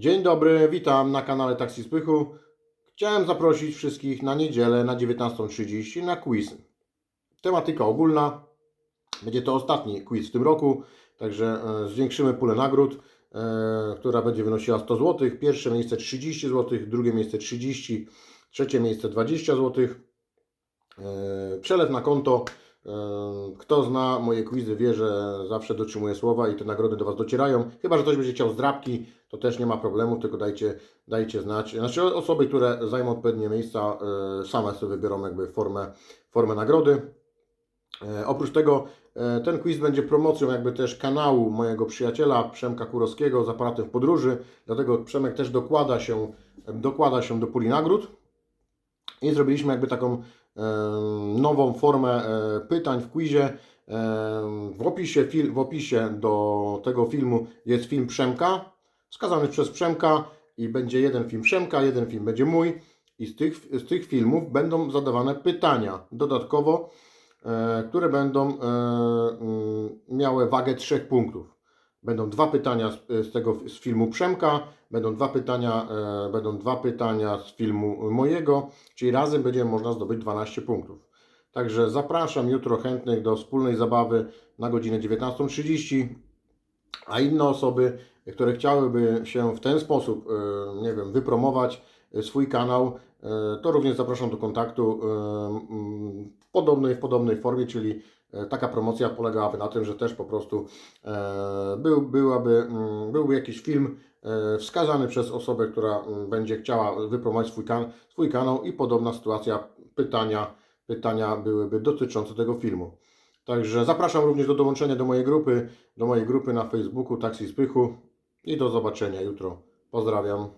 Dzień dobry, witam na kanale Taksi Spychu. Chciałem zaprosić wszystkich na niedzielę na 19.30 na quiz. Tematyka ogólna. Będzie to ostatni quiz w tym roku, także e, zwiększymy pulę nagród, e, która będzie wynosiła 100 zł. Pierwsze miejsce 30 zł, drugie miejsce 30, trzecie miejsce 20 zł. E, Przelew na konto. Kto zna moje quizy wie, że zawsze dotrzymuję słowa i te nagrody do Was docierają. Chyba, że ktoś będzie chciał zdrabki, to też nie ma problemu, tylko dajcie, dajcie znać. Znaczy osoby, które zajmą odpowiednie miejsca, e, same sobie wybiorą jakby formę, formę nagrody. E, Oprócz tego e, ten quiz będzie promocją jakby też kanału mojego przyjaciela Przemka Kurowskiego z aparatem w podróży, dlatego Przemek też dokłada się, dokłada się do puli nagród. I zrobiliśmy jakby taką nową formę e, pytań w quizie. W opisie, w opisie do tego filmu jest film Przemka, wskazany przez Przemka i będzie jeden film Przemka, jeden film będzie mój. I z tych, z tych filmów będą zadawane pytania dodatkowo, e, które będą e, miały wagę trzech punktów. Będą dwa pytania z, z tego z filmu Przemka, będą dwa pytania, e, będą dwa pytania z filmu mojego, czyli razem będzie można zdobyć 12 punktów. Także zapraszam jutro chętnych do wspólnej zabawy na godzinę 19.30, a inne osoby, które chciałyby się w ten sposób, e, nie wiem, wypromować e, swój kanał, e, to również zapraszam do kontaktu e, podobnej, w podobnej formie, czyli e, taka promocja polegałaby na tym, że też po prostu e, był, byłaby, mm, byłby jakiś film e, wskazany przez osobę, która mm, będzie chciała wypromować swój, kan swój kanał i podobna sytuacja, pytania, pytania byłyby dotyczące tego filmu. Także zapraszam również do dołączenia do mojej grupy, do mojej grupy na Facebooku Taksi Spychu i do zobaczenia jutro. Pozdrawiam.